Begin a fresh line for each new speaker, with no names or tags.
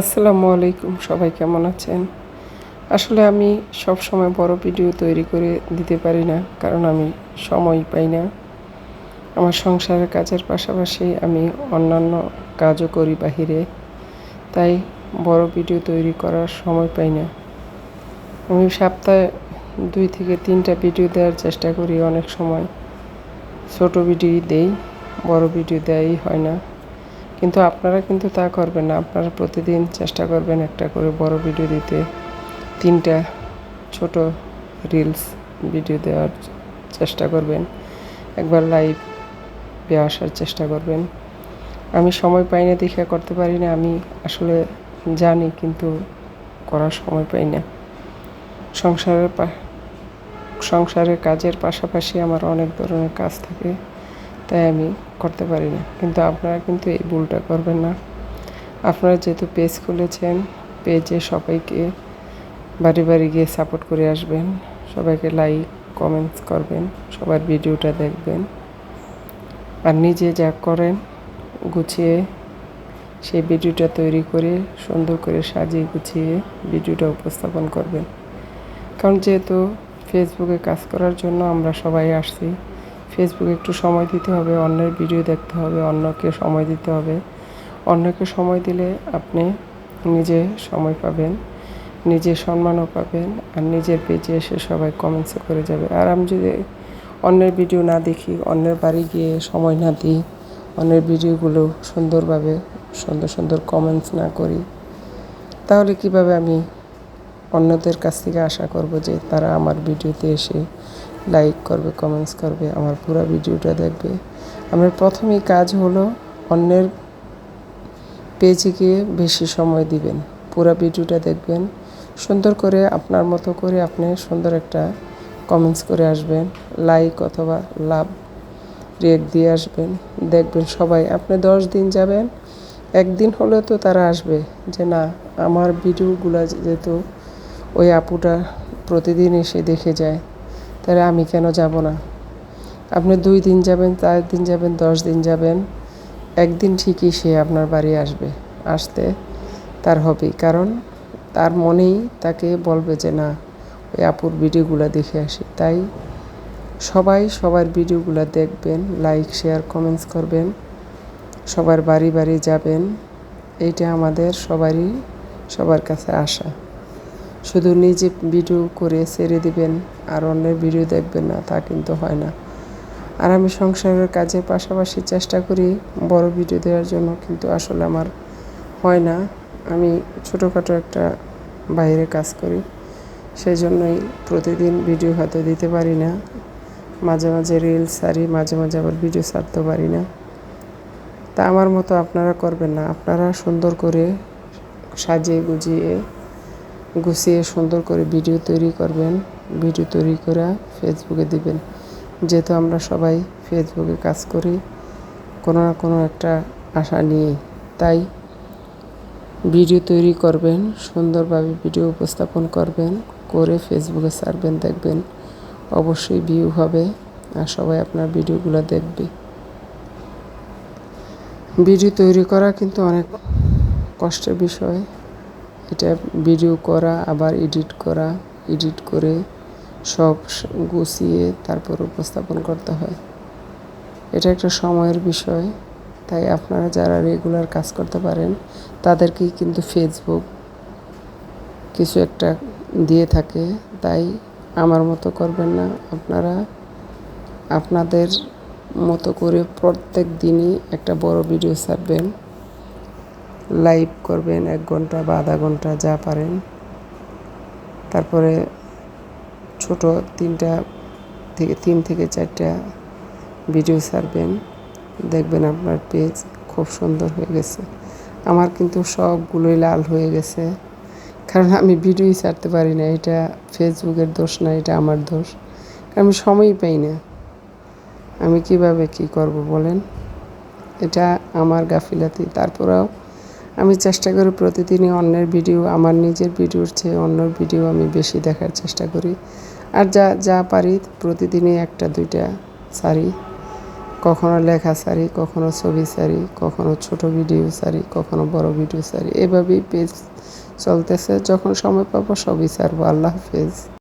আসসালামু আলাইকুম, সবাই কেমন আছেন? আসলে আমি সব সময় বড় ভিডিও তৈরি করে দিতে পারি না, কারণ আমি সময় পাই না। আমার সংসারের কাজের পাশাপাশি আমি অন্যান্য কাজও করি বাহিরে, তাই বড় ভিডিও তৈরি করার সময় পাই না। আমি সপ্তাহে দুই থেকে তিনটা ভিডিও দেওয়ার চেষ্টা করি অনেক সময়। ছোট ভিডিও দেই, বড় ভিডিও দেওয়াই হয় না। কিন্তু আপনারা কিন্তু তা করবেন না। আপনারা প্রতিদিন চেষ্টা করবেন একটা করে বড় ভিডিও দিতে। তিনটা ছোট রিলস ভিডিও দেওয়ার চেষ্টা করবেন। একবার লাইভ আসার চেষ্টা করবেন। আমি সময় পাই না, দেখে করতে পারি না। আমি আসলে জানি কিন্তু করার সময় পাই না। সংসারের সংসারের কাজের পাশাপাশি আমার অনেক ধরনের কাজ থাকে। তাই আমি করতে পারি না। কিন্তু আপনারা কিন্তু এই ভুলটা করবেন না। আপনারা যেহেতু পেজ খুলেছেন পেজে সবাইকে বাড়ি বাড়ি গিয়ে সাপোর্ট করে আসবেন। সবাইকে লাইক কমেন্টস করবেন, সবার ভিডিওটা দেখবেন। আর নিজে যা করেন, গুছিয়ে সেই ভিডিওটা তৈরি করে, সুন্দর করে সাজিয়ে গুছিয়ে ভিডিওটা উপস্থাপন করবেন। কারণ যেহেতু ফেসবুকে কাজ করার জন্য আমরা সবাই আসছি ফেসবুকে একটু সময় দিতে হবে, অন্যের ভিডিও দেখতে হবে, অন্যকে সময় দিতে হবে। অন্যকে সময় দিলে আপনি নিজে সময় পাবেন, নিজে সম্মানও পাবেন, আর নিজের পেজে এসে সবাই কমেন্টসও করে যাবে। আর আমি যদি অন্যের ভিডিও না দেখি, অন্যের বাড়ি গিয়ে সময় না দিই, অন্যের ভিডিওগুলো সুন্দরভাবে, সুন্দর সুন্দর কমেন্টস না করি, তাহলে কীভাবে আমি অন্যদের কাছ থেকে আশা করব যে তারা আমার ভিডিওতে এসে লাইক করবে কমেন্টস করবে, আমার পুরো ভিডিওটা দেখবে। আমার প্রথমেই কাজ হলো অন্যের পেজে গিয়ে বেশি সময় দিবেন, পুরো ভিডিওটা দেখবেন, সুন্দর করে আপনার মতো করে আপনি সুন্দর একটা কমেন্টস করে আসবেন লাইক অথবা লাভ রিয়েক্ট দিয়ে আসবেন, দেখবেন সবাই, আপনি দশ দিন যাবেন, একদিন হলেও তো তারা আসবে যে না, আমার ভিডিওগুলো যেহেতু ওই আপুটা প্রতিদিন এসে দেখে যায় তাহলে আমি কেন যাব না? আপনি দুই দিন যাবেন, চার দিন যাবেন, দশ দিন যাবেন, একদিন ঠিকই সে আপনার বাড়ি আসবে। আসতে তার হবেই কারণ তার মনেই তাকে বলবে যে না, ওই আপুর ভিডিওগুলো দেখে আসি। তাই সবাই সবার ভিডিওগুলো দেখবেন, লাইক, শেয়ার, কমেন্টস করবেন, সবার বাড়ি বাড়ি যাবেন, এইটা আমাদের সবারই, সবার কাছে আশা। শুধু নিজে ভিডিও করে ছেড়ে দিবেন আর অন্যের ভিডিও দেখবেন না, তা কিন্তু হয় না। আর আমি সংসারের কাজের পাশাপাশি চেষ্টা করি বড় ভিডিও দেওয়ার জন্য, কিন্তু আসলে আমার হয় না। আমি ছোটোখাটো একটা বাইরে কাজ করি সেই জন্যই প্রতিদিন ভিডিও হয়তো দিতে পারি না। মাঝে মাঝে রিলস সারি মাঝে মাঝে আবার ভিডিও ছাড়তে পারি না। তা আমার মতো আপনারা করবেন না। আপনারা সুন্দর করে সাজিয়ে গুজিয়ে গুছিয়ে সুন্দর করে ভিডিও তৈরি করবেন। ভিডিও তৈরি করে ফেসবুকে দিবেন। যেহেতু আমরা সবাই ফেসবুকে কাজ করি, কোনো না কোনো একটা আশা নিয়ে। তাই ভিডিও তৈরি করবেন, সুন্দরভাবে ভিডিও উপস্থাপন করবেন, করে ফেসবুকে ছাড়বেন দেখবেন অবশ্যই ভিউ হবে আর সবাই আপনার ভিডিওগুলো দেখবে। ভিডিও তৈরি করা কিন্তু অনেক কষ্টের বিষয়। এটা ভিডিও করা, আবার এডিট করা এডিট করে সব গুছিয়ে তারপর উপস্থাপন করতে হয়। এটা একটা সময়ের বিষয়, তাই আপনারা যারা রেগুলার কাজ করতে পারেন, তাদেরকেই কিন্তু ফেসবুক কিছু একটা দিয়ে থাকে। তাই আমার মতো করবেন না। আপনারা আপনাদের মতো করে প্রত্যেক দিনই একটা বড় ভিডিও ছাড়বেন লাইভ করবেন এক ঘণ্টা বা আধা ঘণ্টা যা পারেন। তারপরে ছোট তিনটা থেকে তিন থেকে চারটা ভিডিও ছাড়বেন। দেখবেন আপনার পেজ খুব সুন্দর হয়ে গেছে। আমার কিন্তু সবগুলোই লাল হয়ে গেছে। কারণ আমি ভিডিওই ছাড়তে পারি না, এটা ফেসবুকের দোষ না, এটা আমার দোষ। আমি সময়ই পাই না। আমি কীভাবে কি করব বলেন? এটা আমার গাফিলাতি। তারপরেও আমি চেষ্টা করি প্রতিদিনই অন্যের ভিডিও, আমার নিজের ভিডিওর চেয়ে অন্যের ভিডিও আমি বেশি দেখার চেষ্টা করি। আর যা যা পারি প্রতিদিনই একটা, দুইটা সারি। কখনো লেখা সারি, কখনো ছবি সারি, কখনো ছোট ভিডিও সারি, কখনো বড় ভিডিও সারি। এভাবেই পেজ চলতেছে। যখন সময় পাবো সবই সারবো আল্লাহ হাফেজ।